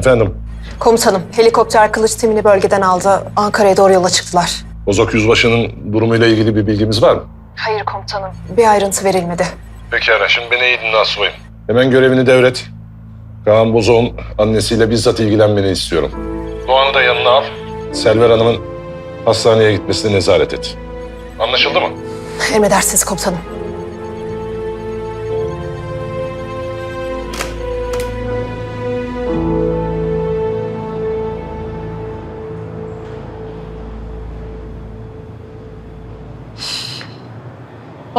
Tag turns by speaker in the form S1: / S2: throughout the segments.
S1: Efendim,
S2: Komutanım, helikopter kılıç timini bölgeden aldı. Ankara'ya doğru yola çıktılar.
S1: Bozok Yüzbaşı'nın durumuyla ilgili bir bilgimiz var mı?
S2: Hayır komutanım. Bir ayrıntı verilmedi.
S1: Peki Ara, şimdi beni iyi dinle Asubayım. Hemen görevini devret. Kaan Bozok'un annesiyle bizzat ilgilenmeni istiyorum. Doğan'ı da yanına al. Selver Hanım'ın hastaneye gitmesine nezaret et. Anlaşıldı mı?
S2: Emredersiniz komutanım.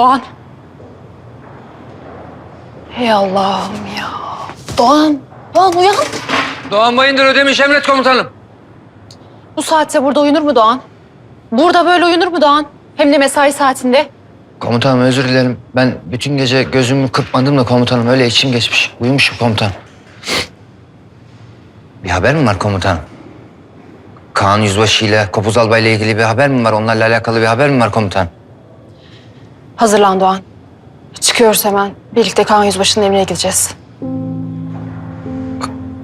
S2: Doğan. Hey Allah'ım ya. Doğan. Doğan uyan.
S3: Doğan Bayındır ödemiş emret komutanım.
S2: Bu saatte burada uyunur mu Doğan? Burada böyle uyunur mu Doğan? Hem de mesai saatinde.
S3: Komutanım özür dilerim. Ben bütün gece gözümü kırpmadım da komutanım. Öyle içim geçmiş. Uyumuşum komutanım. Bir haber mi var komutanım? Kaan Yüzbaşı ile Kopuz Albay ile ilgili bir haber mi var? Onlarla alakalı bir haber mi var komutanım?
S2: Hazırlan Doğan. Çıkıyoruz hemen. Birlikte Kaan Yüzbaşı'nın evine gideceğiz.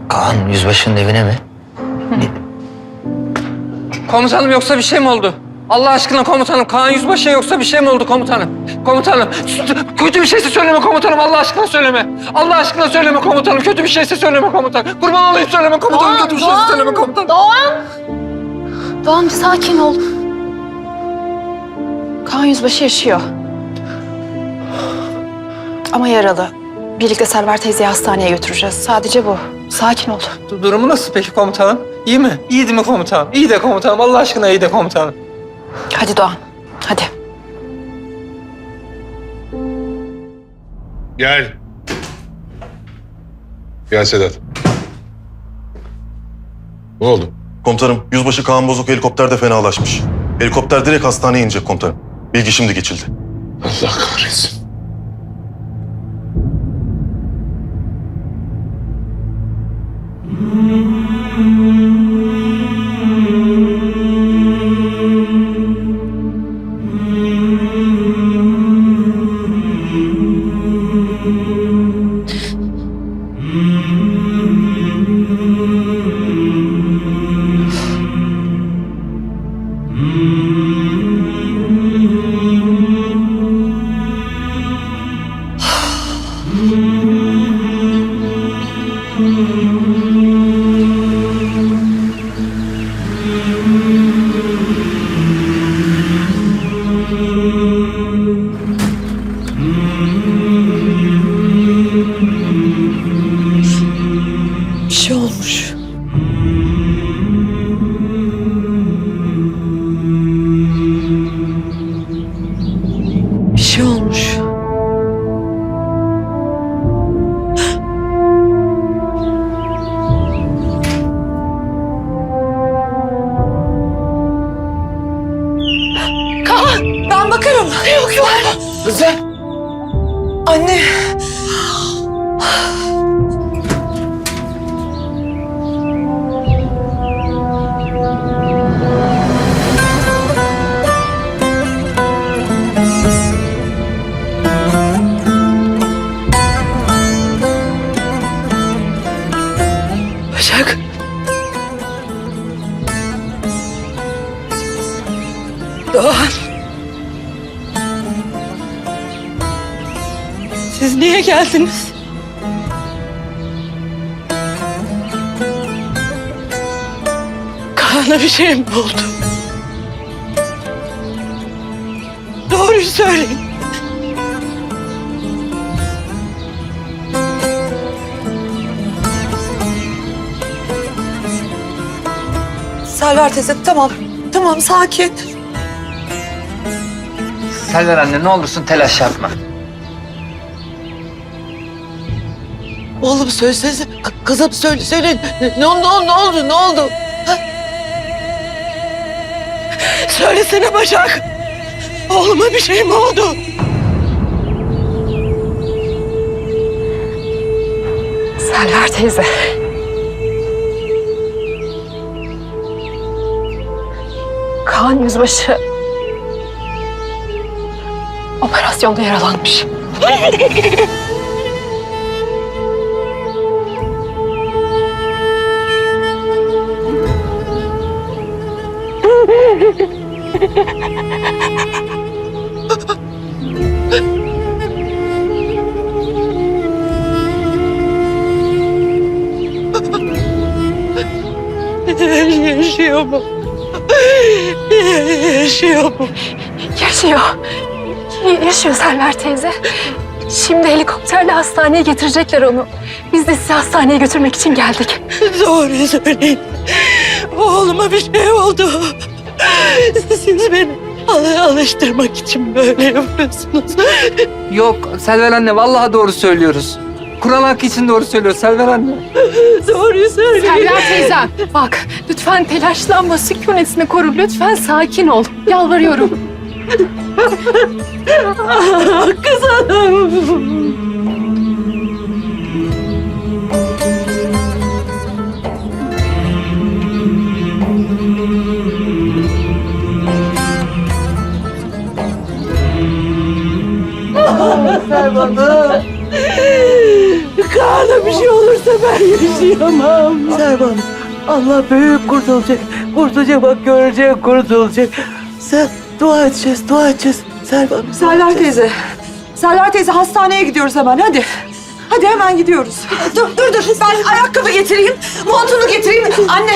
S3: Kaan Yüzbaşı'nın evine mi?
S4: Komutanım yoksa bir şey mi oldu? Allah aşkına komutanım Kaan Yüzbaşı'ya yoksa bir şey mi oldu komutanım? Komutanım kötü bir şeyse söyleme komutanım Allah aşkına söyleme. Allah aşkına söyleme komutanım kötü bir şeyse söyleme komutanım. Kurban olayım söyleme komutanım kötü bir şeyse söyleme komutanım.
S2: Doğan! Doğan bir sakin ol. Kaan Yüzbaşı yaşıyor. Ama yaralı. Birlikte Selver teyzeyi hastaneye götüreceğiz. Sadece bu. Sakin ol.
S4: Du- Durumu nasıl peki komutanım? İyi mi? İyi değil mi komutanım? İyi de komutanım Allah aşkına iyi de komutanım.
S2: Hadi Doğan. Hadi.
S1: Gel. Gel Sedat. Ne oldu?
S5: Komutanım, Yüzbaşı Kaan Bozok helikopterde fenalaşmış. Helikopter direkt hastaneye inecek komutanım. Bilgi şimdi geçildi.
S1: Allah kahretsin.
S2: Bir şey olmuş.
S4: Rıza.
S2: Anne. Başak. Doğan. Siz niye geldiniz? Kaan'a bir şey mi oldu? Doğruyu söyleyin.
S6: Selver teyze tamam. Tamam sakin.
S3: Selver anne ne olursun telaş yapma.
S6: Oğlum söylesenize. K- Kızım söyle söyle. Ne, ne, oldu, ne oldu ne oldu ne oldu? Ha? Söylesene Başak. Oğluma bir şey mi oldu?
S2: Selver teyze. Kaan Yüzbaşı operasyonda yaralanmış.
S6: Yaşıyor mu? Yaşıyor mu?
S7: Yaşıyor. Yaşıyor Selver teyze. Şimdi helikopterle hastaneye getirecekler onu. Biz de sizi hastaneye götürmek için geldik.
S6: Doğru söyleyin. Oğluma bir şey oldu. Siz beni al- alıştırmak için böyle yapıyorsunuz.
S4: Yok Selver anne vallahi doğru söylüyoruz. Kur'an hakkı için doğru söylüyor Selver anne.
S6: Doğru söyleyin.
S7: Selver teyzem bak lütfen telaşlanma sükunetini koru. Lütfen sakin ol. Yalvarıyorum.
S6: Kızım. Servan'ım. Kaan'a bir şey olursa ben yaşayamam. Servan, Allah büyük kurtulacak. Kurtulacak bak görecek kurtulacak. Sen dua edeceğiz, dua edeceğiz. Servan.
S8: Selver teyze. Selver teyze hastaneye gidiyoruz hemen hadi. Hadi hemen gidiyoruz. Dur dur dur ben ayakkabı getireyim. Montunu getireyim. Anne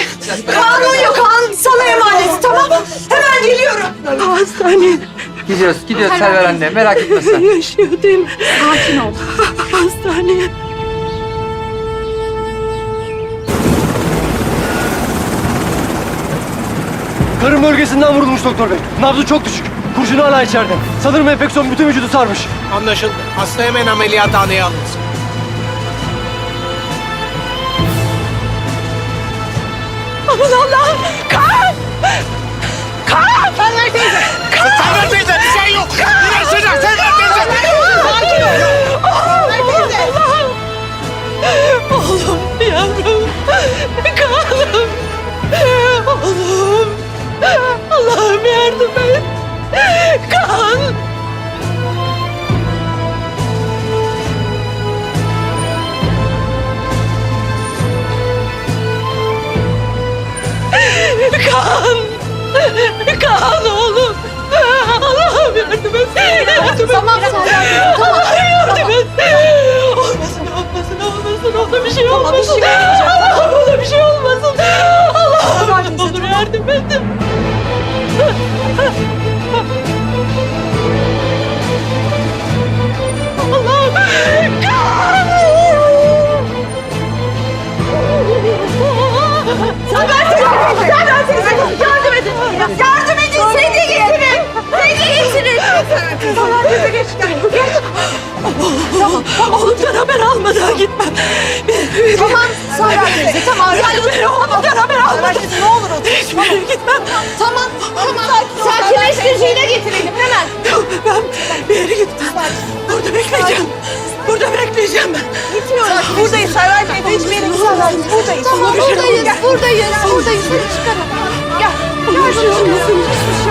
S8: Kaan uyuyor Kaan sana emanet tamam. Hemen geliyorum.
S6: Hastaneye
S4: Gidiyoruz gidiyoruz Selver anne merak etme sen.
S6: yaşıyor değil mi?
S7: Sakin ol.
S6: Hastaneye.
S9: Karın bölgesinden vurulmuş doktor bey. Nabzı çok düşük. Kurşun hala içeride. Sanırım enfeksiyon bütün vücudu sarmış.
S10: Anlaşıldı. Hasta hemen ameliyathaneye alınsın.
S6: Aman Allah'ım. Kaan! Kaan! Server teyze.
S10: Server teyze bir şey yok. İyileşecek Server teyze.
S6: Sakin ol. Kaan! Kaan oğlum! Allah'ım yardım et! Yardım et!
S7: Tamam teyze tamam.
S6: Yardım et! Olmasın, olmasın, olmasın. Ona bir şey olmasın. Ona bir getirin! Saber teyze geç gel. Geç. Tamam. Oğlumdan haber almadan gitmem.
S7: Tamam Selver teyze tamam.
S6: Ben oğlumdan haber almadan. Ne olur otur. Yere gitmem.
S7: Tamam tamam. Sakinleştiriciyi de getirelim hemen.
S6: Ben bir yere gitmem. Burada bekleyeceğim. Burada bekleyeceğim ben. Gitmiyorum. Buradayız Server teyze. Hiçbir yere gitmem. Buradayız.
S7: Tamam
S6: şey
S7: buradayız buradayız buradayız. Hadi çıkalım. Gel. Gel
S6: Bir şey olmasın.